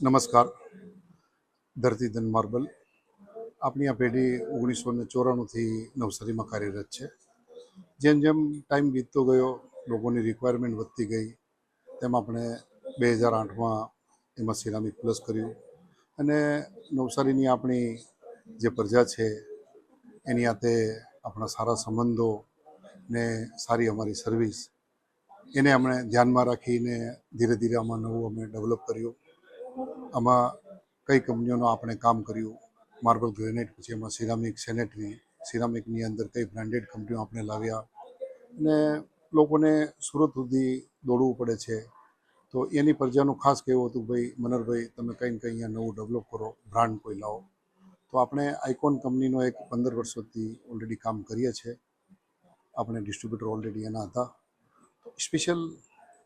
નમસ્કાર. ધરતી ધન માર્બલ. આપણી આ પેઢી ઓગણીસો ને ચોરાણુંથી નવસારીમાં કાર્યરત છે. જેમ જેમ ટાઈમ વીતતો ગયો, લોકોની રિક્વાયરમેન્ટ વધતી ગઈ, તેમ આપણે બે હજાર આઠમાં એમાં સિરામિક પ્લસ કર્યું. અને નવસારીની આપણી જે પ્રજા છે, એની હાથે આપણા સારા સંબંધો ને સારી અમારી સર્વિસ એને અમે ધ્યાનમાં રાખીને ધીરે ધીરે આમાં નવું અમે ડેવલપ કર્યું. આમાં કઈ કંપનીઓનું આપણે કામ કર્યું? માર્બલ ગ્રેનાઇટ પછી એમાં સિરામિક સેનેટરી સિરામિકની અંદર કઈ બ્રાન્ડેડ કંપનીઓ આપણે લાવ્યા? અને લોકોને સુરત સુધી દોડવું પડે છે. તો એની પ્રજાનું ખાસ કહેવું હતું ભાઈ, મનરભાઈ, તમે કંઈ કંઈ અહીંયા નવું ડેવલપ કરો બ્રાન્ડ કોઈ લાવો. તો આપણે આઇકોન કંપનીનો એક પંદર વર્ષોથી ઓલરેડી કામ કરીએ છીએ આપણે ડિસ્ટ્રીબ્યુટર ઓલરેડી એના હતા. સ્પેશિયલ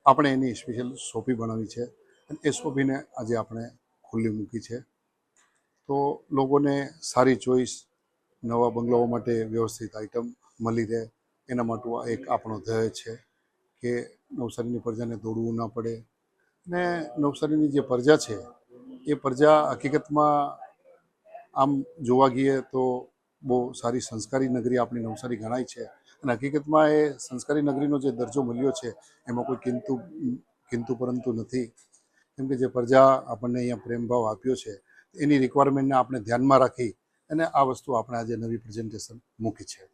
આપણે એની સ્પેશિયલ સોપી બનાવી છે. અને એ સોપીને આજે આપણે ખુલ્લી મૂકી છે. તો લોકોને સારી ચોઈસ, નવા બંગલાઓ માટે વ્યવસ્થિત આઇટમ મળી રહે. એના માટે આ એક આપણો ધ્યેય છે કે નવસારીની પ્રજાને દોડવું ના પડે. ને નવસારીની જે પ્રજા છે, એ પ્રજા હકીકતમાં આમ જોવા ગઈએ તો બહુ સારી સંસ્કારી નગરી આપણી નવસારી ગણાય છે. અને હકીકતમાં એ સંસ્કારી નગરીનો જે દરજ્જો મળ્યો છે, એમાં કોઈ કિંતુ કિંતુ પરંતુ નથી. કેમ કે જે પ્રજા આપણને અહીંયા પ્રેમભાવ આપ્યો છે, એની રિક્વાયરમેન્ટને આપણે ધ્યાનમાં રાખી અને આ વસ્તુ આપણે આજે નવી પ્રેઝન્ટેશન મૂકી છે.